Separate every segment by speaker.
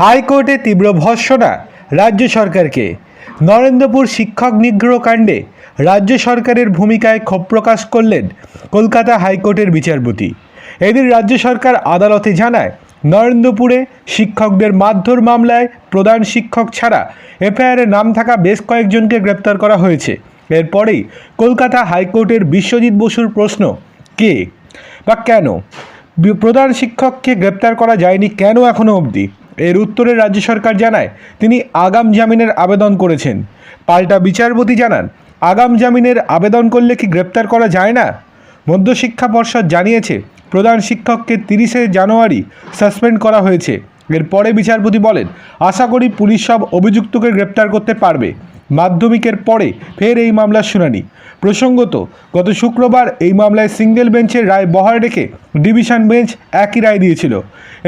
Speaker 1: হাইকোর্টে তীব্র ভর্সনা রাজ্য সরকারকে। নরেন্দ্রপুর শিক্ষক নিগ্রহ কাণ্ডে রাজ্য সরকারের ভূমিকায় ক্ষোভ প্রকাশ করলেন কলকাতা হাইকোর্টের বিচারপতি। এদিন রাজ্য সরকার আদালতে জানায়, নরেন্দ্রপুরে শিক্ষকদের মারধর মামলায় প্রধান শিক্ষক ছাড়া এফআইআরে নাম থাকা বেশ কয়েকজনকে গ্রেপ্তার করা হয়েছে। এরপরেই কলকাতা হাইকোর্টের বিশ্বজিৎ বসুর প্রশ্ন, কে বা কেন? প্রধান শিক্ষককে গ্রেপ্তার করা যায়নি কেন এখনও অবধি? এর উত্তরে রাজ্য সরকার জানায়, তিনি আগাম জামিনের আবেদন করেছেন। পাল্টা বিচারপতি জানান, আগাম জামিনের আবেদন করলে কি গ্রেপ্তার করা যায় না? মধ্যশিক্ষা পর্ষদ জানিয়েছে, প্রধান শিক্ষককে তিরিশে জানুয়ারি সাসপেন্ড করা হয়েছে। এরপরে বিচারপতি বলেন, আশা করি পুলিশ সব অভিযুক্তকে গ্রেপ্তার করতে পারবে। মাধ্যমিকের পরে ফের এই মামলার শুনানি। প্রসঙ্গত, গত শুক্রবার এই মামলায় সিঙ্গেল বেঞ্চের রায় বহাল রেখে ডিভিশন বেঞ্চ একই রায় দিয়েছিল।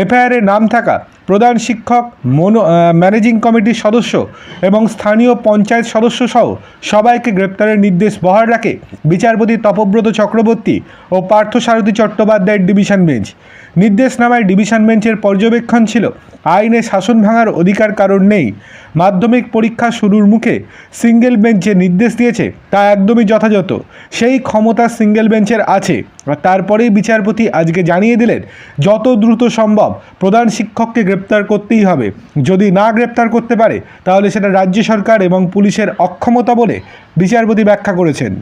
Speaker 1: এফআইআরে নাম থাকা প্রধান শিক্ষক, মনো ম্যানেজিং কমিটির সদস্য এবং স্থানীয় পঞ্চায়েত সদস্য সহ সবাইকে গ্রেপ্তারের নির্দেশ বহাল রাখে বিচারপতি তপব্রত চক্রবর্তী ও পার্থসারথী চট্টোপাধ্যায়ের ডিভিশন বেঞ্চ। নির্দেশনামায় ডিভিশন বেঞ্চের পর্যবেক্ষণ ছিল আইনে শাসন ভাঙার অধিকার কারণ নেই। মাধ্যমিক পরীক্ষা শুরুর মুখে সিঙ্গেল বেঞ্চ যে নির্দেশ দিয়েছে, তা একদমই যথাযথ। সেই ক্ষমতা সিঙ্গেল বেঞ্চের আছে। আর তারপরেই বিচারপতি আজকে জানিয়ে দিলেন, যত দ্রুত সম্ভব প্রধান শিক্ষককে গ্রেপ্তার করতেই হবে। যদি না গ্রেপ্তার করতে পারে, তাহলে সেটা রাজ্য সরকার এবং পুলিশের অক্ষমতা বলে বিচারপতি ব্যাখ্যা করেছেন।